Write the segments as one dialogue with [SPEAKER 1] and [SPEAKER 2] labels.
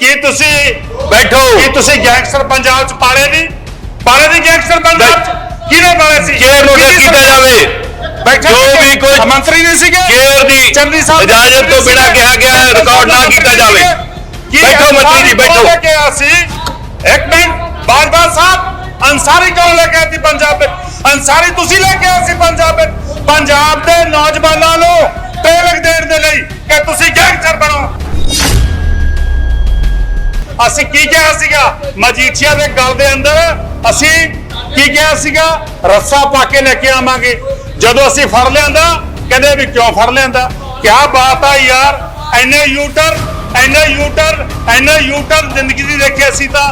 [SPEAKER 1] ਕੀ ਤੁਸੀਂ
[SPEAKER 2] ਬੈਠੋ।
[SPEAKER 1] ਕੀ ਤੁਸੀਂ ਗੈਂਗਸਟਰ ਪੰਜਾਬ ਚ ਪਾਲੇ ਨਹੀਂ? ਪਾਲੇ ਨਹੀਂ ਗੈਂਗਸਟਰ ਪੰਜਾਬ ਚ? ਕਿਹਨੇ ਪਾਲੇ ਸੀ?
[SPEAKER 2] ਕੇਅਰ ਨੋਟਿਸ
[SPEAKER 1] ਕਿਹਦੀ
[SPEAKER 2] ਕੀਤਾ ਜਾਵੇ?
[SPEAKER 1] ਬੈਠੇ
[SPEAKER 2] ਜੋ? ਵੀ ਕੋਈ
[SPEAKER 1] ਮੰਤਰੀ ਨਹੀਂ ਸੀਗੇ?
[SPEAKER 2] ਕੇਅਰ ਦੀ
[SPEAKER 1] ਚੰਨੀ ਸਾਹਿਬ
[SPEAKER 2] ਇਜਾਜ਼ਤ ਤੋਂ ਬਿਨਾਂ ਕਿਹਾ ਗਿਆ ਹੈ, ਰਿਕਾਰਡ ਨਾ ਕੀਤਾ ਜਾਵੇ। ਬੈਠੋ ਮੰਤਰੀ ਜੀ, ਬੈਠੋ।
[SPEAKER 1] ਲੈ ਕੇ ਆਇਆ ਸੀ? ਇੱਕ ਮਿੰਟ ਬਾਜਵਾ ਸਾਹਿਬ ਅੰਸਾਰੀ ਕੌਣ ਲੈ ਕੇ ਸੀ ਪੰਜਾਬ ਵਿੱਚ ਅੰਸਾਰੀ ਤੁਸੀਂ ਲੈ ਕੇ ਆਏ ਸੀ ਪੰਜਾਬ ਵਿੱਚ ਪੰਜਾਬ ਦੇ ਨੌਜਵਾਨਾਂ ਨੂੰ ਟ੍ਰੇਨਿੰਗ ਦੇਣ ਦੇ ਲਈ ਕਿ ਤੁਸੀਂ ਅਸੀਂ ਕੀ ਕਿਹਾ ਸੀਗਾ? ਮਜੀਠੀਆ ਦੇ ਗਲ ਦੇ ਅੰਦਰ ਅਸੀਂ ਕੀ ਕਿਹਾ ਸੀਗਾ? ਰੱਸਾ ਪਾ ਕੇ ਲੈ ਕੇ ਆਵਾਂਗੇ। ਜਦੋਂ ਅਸੀਂ ਫੜ ਲਿਆਂਦਾ, ਕਹਿੰਦੇ ਵੀ ਕਿਉਂ ਫੜ ਲਿਆਂਦਾ? ਕਿਆ ਬਾਤ ਆ ਯਾਰ ਐਨੇ ਯੂਟਰ ਐਨੇ ਯੂਟਰ ਐਨੇ ਯੂਟਰ ਜ਼ਿੰਦਗੀ ਦੀ ਦੇਖੇ ਅਸੀਂ ਤਾਂ।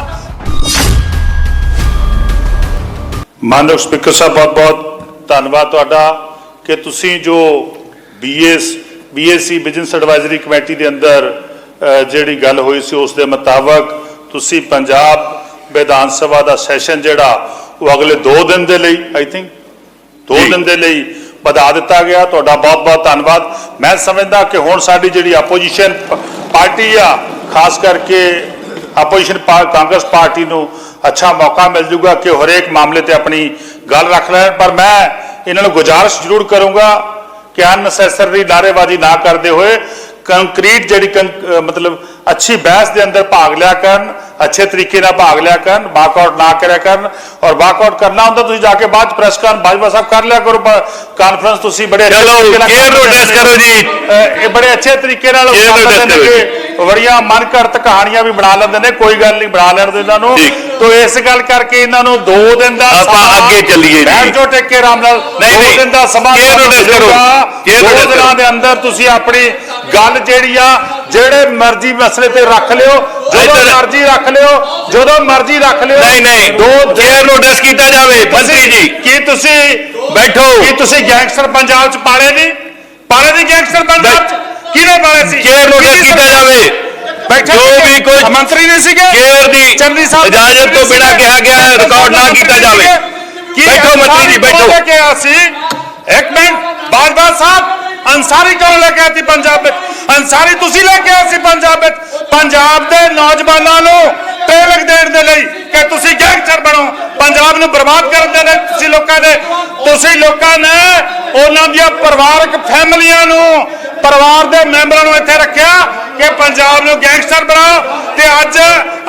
[SPEAKER 1] ਮਾਨਯੋਗ ਸਪੀਕਰ ਸਾਹਿਬ, ਬਹੁਤ ਬਹੁਤ ਧੰਨਵਾਦ ਤੁਹਾਡਾ ਕਿ ਤੁਸੀਂ ਜੋ BS BSC business advisory committee ਦੇ ਅੰਦਰ ਜਿਹੜੀ ਗੱਲ ਹੋਈ ਸੀ ਉਸ ਦੇ ਮੁਤਾਬਕ ਤੁਸੀਂ ਪੰਜਾਬ ਵਿਧਾਨ ਸਭਾ ਦਾ ਸੈਸ਼ਨ ਜਿਹੜਾ ਉਹ ਅਗਲੇ 2 ਦਿਨ ਦੇ ਲਈ ਆਈ ਥਿੰਕ 2
[SPEAKER 2] ਜੀ।
[SPEAKER 1] ਦਿਨ ਦੇ ਲਈ ਵਧਾ ਦਿੱਤਾ ਗਿਆ। ਤੁਹਾਡਾ ਬਹੁਤ ਬਹੁਤ ਧੰਨਵਾਦ। ਮੈਂ ਸਮਝਦਾ ਕਿ ਹੁਣ ਸਾਡੀ ਜਿਹੜੀ ਆਪੋਜੀਸ਼ਨ ਪਾਰਟੀ ਆ ਖਾਸ ਕਰਕੇ ਆਪੋਜੀਸ਼ਨ ਕਾਂਗਰਸ ਪਾਰਟੀ ਨੂੰ ਅੱਛਾ ਮੌਕਾ ਮਿਲ ਜੂਗਾ ਕਿ ਹਰੇਕ ਮਾਮਲੇ ਤੇ ਆਪਣੀ ਗੱਲ ਰੱਖ ਲੈਣ। ਪਰ ਮੈਂ ਇਹਨਾਂ ਨੂੰ ਗੁਜ਼ਾਰਿਸ਼ ਜ਼ਰੂਰ ਕਰੂੰਗਾ ਕਿ ਅਨਸੈਸਰੀ ਨਾਅਰੇਬਾਜ਼ੀ ਨਾ ਕਰਦੇ ਹੋਏ ਕੰਕਰੀਟ ਜਿਹੜੀ ਮਤਲਬ ਅੱਛੀ ਬਹਿਸ ਦੇ ਅੰਦਰ ਭਾਗ ਲਿਆ ਕਰਨ ਅੱਛੇ ਤਰੀਕੇ ਨਾਲ ਭਾਗ ਲਿਆ ਕਰਨ ਵਾਕਆਊਟ ਨਾ ਕਰਿਆ ਕਰਨ ਔਰ ਵਾਕਆਊਟ ਕਰਨਾ ਹੁੰਦਾ ਤੁਸੀਂ ਜਾ ਕੇ ਬਾਅਦ ਪ੍ਰੈਸ ਕਾਨ ਬਾਜਵਾ ਸਾਹਿਬ ਕਰ ਲਿਆ ਕਰੋ ਕਾਨਫਰੰਸ ਤੁਸੀਂ ਬੜੇ ਅੱਛੇ
[SPEAKER 2] ਚਲੋ,
[SPEAKER 1] ਤਰੀਕੇ ਨਾਲ
[SPEAKER 2] clear
[SPEAKER 1] ਕਰ
[SPEAKER 2] ਜੀ।
[SPEAKER 1] ਇਹ ਬੜੇ ਅੱਛੇ ਤਰੀਕੇ ਨਾਲ ਬੜੀਆਂ ਮਨ ਘੜਤ ਕਹਾਣੀਆਂ ਵੀ ਬਣਾ ਲੈਂਦੇ ਨੇ ਕੋਈ ਗੱਲ ਨਹੀਂ ਬਣਾ ਲੈਣ ਦੇ ਇਹਨਾਂ ਨੂੰ। ਤੋ ਇਸ ਗੱਲ ਕਰਕੇ ਇਹਨਾਂ ਨੂੰ 2 ਦਿਨ ਦਾ
[SPEAKER 2] ਆਪਾਂ ਅੱਗੇ ਚੱਲੀਏ ਜੀ।
[SPEAKER 1] ਬੈਠ ਜਾਓ ਟੇਕੇ ਰਾਮ ਨਾਲ
[SPEAKER 2] ਨਹੀਂ,
[SPEAKER 1] ਦੋ
[SPEAKER 2] ਨਹੀਂ।
[SPEAKER 1] ਦਿਨ ਦਾ ਸਮਾਂ ਤੁਹਾਨੂੰ
[SPEAKER 2] notice ਕਰੋ। notice
[SPEAKER 1] ਦਿਨਾਂ
[SPEAKER 2] ਕਰੋ।
[SPEAKER 1] ਦੇ ਅੰਦਰ ਤੁਸੀਂ ਆਪਣੀ ਗੱਲ ਜਿਹੜੀ ਆ ਜਿਹੜੇ ਮਰਜ਼ੀ ਮਸਲੇ ਤੇ ਰੱਖ ਲਿਓ ਜਦੋਂ ਮਰਜ਼ੀ ਰੱਖ ਲਿਓ ਜਦੋਂ ਮਰਜ਼ੀ ਰੱਖ ਲਿਓ।
[SPEAKER 2] ਨਹੀਂ ਨਹੀਂ।
[SPEAKER 1] ਦੋ
[SPEAKER 2] ਕੇਅਰ ਨੋਟਿਸ ਕੀਤਾ ਜਾਵੇ? ਮੰਤਰੀ ਜੀ।
[SPEAKER 1] ਕੀ ਤੁਸੀਂ
[SPEAKER 2] ਬੈਠੋ।
[SPEAKER 1] ਕੀ ਤੁਸੀਂ ਗੈਂਗਸਟਰ ਪੰਜਾਬ ਚ ਪਾਲੇ ਨਹੀਂ? ਪਾਲੇ ਨਹੀਂ ਗੈਂਗਸਟਰ ਪੰਜਾਬ ਚ? ਕਿਹਨੇ ਪਾਲੇ ਸੀ?
[SPEAKER 2] ਕੇਅਰ ਨੋਟਿਸ
[SPEAKER 1] ਕਿਹਦੀ
[SPEAKER 2] ਕੀਤਾ? ਜਾਵੇ? ਜੋ? ਵੀ ਕੋਈ
[SPEAKER 1] ਮੰਤਰੀ ਨਹੀਂ ਸੀਗੇ?
[SPEAKER 2] ਕੇਅਰ ਦੀ
[SPEAKER 1] ਚੰਨੀ ਸਾਹਿਬ
[SPEAKER 2] ਇਜਾਜ਼ਤ ਤੋਂ ਬਿਨਾਂ ਕਿਹਾ ਗਿਆ ਹੈ, ਰਿਕਾਰਡ ਨਾ ਕੀਤਾ ਜਾਵੇ। ਬੈਠੋ ਮੰਤਰੀ ਜੀ, ਬੈਠੋ।
[SPEAKER 1] ਕੌਣ ਲੈ ਕੇ ਆਇਆ ਸੀ? ਇੱਕ ਮਿੰਟ ਬਾਜਵਾ ਸਾਹਿਬ ਅੰਸਾਰੀ ਕੌਣ ਲੈ ਕੇ ਸੀ ਪੰਜਾਬ ਵਿੱਚ? ਅੰਸਾਰੀ ਤੁਸੀਂ ਲੈ ਕੇ ਆਏ ਸੀ ਪੰਜਾਬ ਵਿੱਚ? ਪੰਜਾਬ ਦੇ ਨੌਜਵਾਨਾਂ ਨੂੰ ਟ੍ਰੇਨਿੰਗ ਦੇਣ ਦੇ ਲਈ ਕਿ ਤੁਸੀਂ ਗੈਂਗਸਟਰ ਬਣੋ। ਪੰਜਾਬ ਨੂੰ ਬਰਬਾਦ ਕਰਨ ਦੇ ਲਈ ਤੁਸੀਂ ਲੋਕਾਂ ਨੇ ਤੁਸੀਂ ਲੋਕਾਂ ਨੇ ਉਹਨਾਂ ਦੀਆਂ ਪਰਿਵਾਰਕ ਫੈਮਲੀਆਂ ਨੂੰ ਪਰਿਵਾਰ ਦੇ ਮੈਂਬਰਾਂ ਨੂੰ ਇੱਥੇ ਰੱਖਿਆ ਕਿ ਪੰਜਾਬ ਨੂੰ ਗੈਂਗਸਟਰ ਬਣਾਓ ਤੇ ਅੱਜ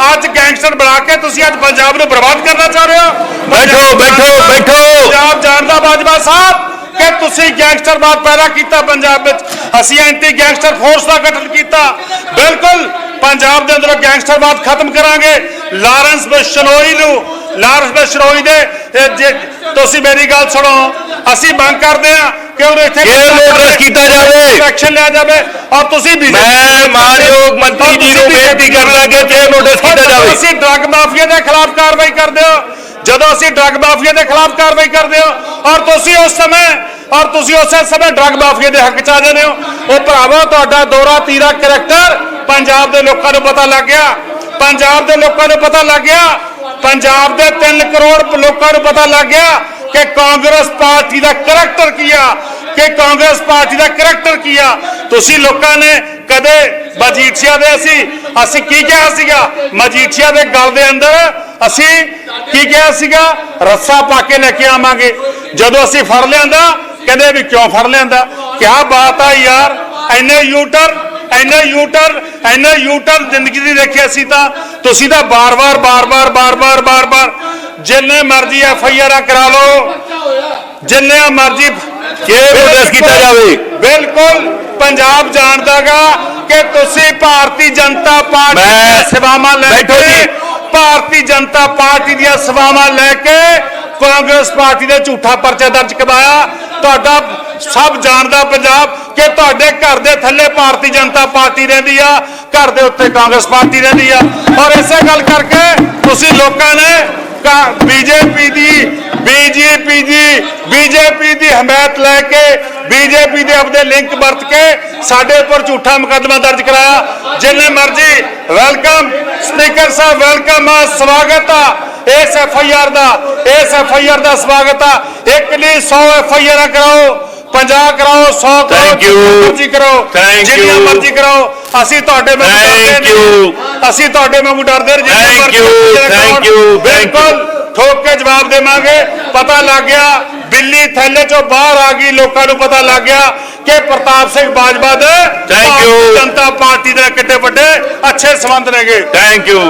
[SPEAKER 1] ਅੱਜ ਗੈਂਗਸਟਰ ਬਣਾ ਕੇ ਤੁਸੀਂ ਅੱਜ ਪੰਜਾਬ ਨੂੰ ਬਰਬਾਦ ਕਰਨਾ ਚਾਹ ਰਹੇ ਹੋ।
[SPEAKER 2] ਬੈਠੋ, ਬੈਠੋ, ਬੈਠੋ।
[SPEAKER 1] ਪੰਜਾਬ ਜਾਣਦਾ ਬਾਜਵਾ ਸਾਹਿਬ ਕਿ ਤੁਸੀਂ ਗੈਂਗਸਟਰਵਾਦ ਪੈਦਾ ਕੀਤਾ ਪੰਜਾਬ ਵਿੱਚ। ਅਸੀਂ ਐਂਟੀ ਗੈਂਗਸਟਰ ਫੋਰਸ ਦਾ ਗਠਨ ਕੀਤਾ। ਬਿਲਕੁਲ ਪੰਜਾਬ ਦੇ ਅੰਦਰ ਗੈਂਗਸਟਰਵਾਦ ਖਤਮ ਕਰਾਂਗੇ। ਲਾਰੈਂਸ ਬਿਸ਼ਨੋਈ ਨੂੰ ਲਾਰੈਂਸ ਬਿਸ਼ਨੋਈ ਦੇ ਤੁਸੀਂ ਮੇਰੀ ਗੱਲ ਸੁਣੋ ਅਸੀਂ ਮੰਗ ਕਰਦੇ ਹਾਂ ਕਿ ਉਹਨੂੰ ਇੱਥੇ
[SPEAKER 2] Clear notice ਕੀਤਾ ਜਾਵੇ।
[SPEAKER 1] ਐਕਸ਼ਨ ਲਿਆ ਜਾਵੇ। ਔਰ ਤੁਸੀਂ ਵੀ
[SPEAKER 2] ਮੈਂ ਮਾਨਯੋਗ ਮੰਤਰੀ ਜੀ ਨੂੰ ਬੇਨਤੀ ਕਰਦਾ ਕਿ ਕੇਅਰ ਨੋਟਿਸ ਕੀਤਾ ਜਾਵੇ।
[SPEAKER 1] ਅਸੀਂ ਡਰੱਗ ਮਾਫੀਆ ਦੇ ਖਿਲਾਫ ਕਾਰਵਾਈ ਕਰਦੇ ਹੋ ਜਦੋਂ ਅਸੀਂ ਡਰੱਗ ਮਾਫੀਆ ਦੇ ਖਿਲਾਫ ਕਾਰਵਾਈ ਕਰਦੇ ਹੋ ਔਰ ਤੁਸੀਂ ਉਸ ਸਮੇਂ ਔਰ ਤੁਸੀਂ ਉਸੇ ਸਮੇਂ ਡਰੱਗ ਮਾਫੀਆ ਦੇ ਹੱਕ ਚ ਆ ਜਾਂਦੇ ਹੋ। ਉਹ ਭਰਾਵੋ ਤੁਹਾਡਾ ਦੋਰਾ ਤੀਰਾ ਕਰੈਕਟਰ ਪੰਜਾਬ ਦੇ ਲੋਕਾਂ ਨੂੰ ਪਤਾ ਲੱਗ ਗਿਆ। ਪੰਜਾਬ ਦੇ ਲੋਕਾਂ ਨੂੰ ਪਤਾ ਲੱਗ ਗਿਆ। ਪੰਜਾਬ ਦੇ 3 ਕਰੋੜ ਲੋਕਾਂ ਨੂੰ ਪਤਾ ਲੱਗ ਗਿਆ। ਕਿ ਕਾਂਗਰਸ ਪਾਰਟੀ ਦਾ ਕਰੈਕਟਰ ਕੀ ਆ? ਕਿ ਕਾਂਗਰਸ ਪਾਰਟੀ ਦਾ ਕਰੈਕਟਰ ਕੀ ਆ? ਤੁਸੀਂ ਲੋਕਾਂ ਨੇ ਕਦੇ ਮਜੀਠੀਆ ਦੇ ਅਸੀਂ ਅਸੀਂ ਕੀ ਕਿਹਾ ਸੀਗਾ? ਮਜੀਠੀਆ ਦੇ ਗਲ ਦੇ ਅੰਦਰ ਅਸੀਂ ਕੀ ਕਿਹਾ ਸੀਗਾ? ਰੱਸਾ ਪਾ ਕੇ ਲੈ ਕੇ ਆਵਾਂਗੇ। ਜਦੋਂ ਅਸੀਂ ਫੜ ਲਿਆਂਦਾ, ਕਹਿੰਦੇ ਵੀ ਕਿਉਂ ਫੜ ਲਿਆਂਦਾ? ਕਿਆ ਬਾਤ ਆ ਯਾਰ ਐਨੇ ਯੂਟਰ ਐਨੇ ਯੂਟਰ ਐਨੇ ਯੂਟਰ ਜ਼ਿੰਦਗੀ ਦੀ ਦੇਖਿਆ ਸੀ ਤਾਂ। ਤੁਸੀਂ ਤਾਂ ਬਾਰ-ਬਾਰ ਬਾਰ-ਬਾਰ ਬਾਰ-ਬਾਰ ਬਾਰ-ਬਾਰ ਜਿੰਨੇ ਮਰਜ਼ੀ ਐਫ ਆਈ ਆਰ ਕਰਾ ਲਓ ਜਿੰਨੇ ਮਰਜ਼ੀ
[SPEAKER 2] Clear notice ਕੀਤਾ ਜਾਵੇ।
[SPEAKER 1] ਬਿਲਕੁਲ ਪੰਜਾਬ ਜਾਣਦਾਗਾ ਕਿ ਤੁਸੀਂ ਭਾਰਤੀ ਜਨਤਾ ਪਾਰਟੀ ਦੀਆਂ ਸੇਵਾਵਾਂ ਲੈ ਕੇ। ਭਾਰਤੀ ਜਨਤਾ ਪਾਰਟੀ ਦੀਆਂ ਸੇਵਾਵਾਂ ਲੈ ਕੇ ਕਾਂਗਰਸ ਪਾਰਟੀ ਦੇ ਝੂਠਾ ਪਰਚਾ ਦਰਜ ਕਰਵਾਇਆ ਤੁਹਾਡਾ ਸਭ ਜਾਣਦਾ ਪੰਜਾਬ ਕਿ ਤੁਹਾਡੇ ਘਰ ਦੇ ਥੱਲੇ ਭਾਰਤੀ ਜਨਤਾ ਪਾਰਟੀ ਰਹਿੰਦੀ ਆ ਘਰ ਦੇ ਉੱਤੇ ਕਾਂਗਰਸ ਪਾਰਟੀ ਰਹਿੰਦੀ ਆ ਔਰ ਇਸੇ ਗੱਲ ਕਰਕੇ ਤੁਸੀਂ ਲੋਕਾਂ ਨੇ ਬੀਜੇਪੀ ਦੀ ਬੀਜੇਪੀ ਦੀ ਬੀਜੇਪੀ ਦੀ ਹਮਾਇਤ ਲੈ ਕੇ ਬੀਜੇਪੀ ਦੇ ਆਪਦੇ ਲਿੰਕ ਵਰਤ ਕੇ ਸਾਡੇ ਉੱਪਰ ਝੂਠਾ ਮੁਕੱਦਮਾ ਦਰਜ ਕਰਾਇਆ ਜਿੰਨੇ ਮਰਜ਼ੀ ਵੈਲਕਮ ਸਪੀਕਰ ਸਾਹਿਬ ਵੈਲਕਮ ਆ ਸਵਾਗਤ ਆ ਇਸ ਐਫ ਆਈ ਆਰ ਦਾ ਇਸ ਐਫ ਆਈ ਆਰ ਦਾ ਸਵਾਗਤ ਆ ਇੱਕ ਨਹੀਂ 100 ਐਫ ਆਈ ਆਰ ਕਰਾਓ 50 ਕਰਾਓ 100 ਕਰਾਓ
[SPEAKER 2] Thank you.
[SPEAKER 1] ਜਿੰਨੀਆਂ ਮਰਜ਼ੀ ਕਰੋ
[SPEAKER 2] Thank
[SPEAKER 1] ਜਿੰਨੀਆਂ
[SPEAKER 2] you.
[SPEAKER 1] ਮਰਜ਼ੀ ਕਰੋ ਅਸੀਂ ਤੁਹਾਡੇ ਵਿੱਚ
[SPEAKER 2] Thank you.
[SPEAKER 1] ਅਸੀਂ ਤੁਹਾਡੇ ਵਾਂਗੂ ਡਰਦੇ ਰਹੇ
[SPEAKER 2] thank
[SPEAKER 1] ਕੌਣ-
[SPEAKER 2] you, thank
[SPEAKER 1] ਬਿਲਕੁਲ ਠੋਕ ਕੇ ਜਵਾਬ ਦੇਵਾਂਗੇ। ਪਤਾ ਲੱਗ ਗਿਆ ਬਿੱਲੀ ਥੈਲੇ ਚੋਂ ਬਾਹਰ ਆ ਗਈ ਲੋਕਾਂ ਨੂੰ ਪਤਾ ਲੱਗ ਗਿਆ ਕਿ ਪ੍ਰਤਾਪ ਸਿੰਘ ਬਾਜਵਾ ਦੇ ਭਾਰਤੀ
[SPEAKER 2] you.
[SPEAKER 1] ਜਨਤਾ ਪਾਰਟੀ ਦੇ ਕਿੱਡੇ ਵੱਡੇ ਅੱਛੇ ਸੰਬੰਧ ਨੇਗੇ।
[SPEAKER 2] Thank you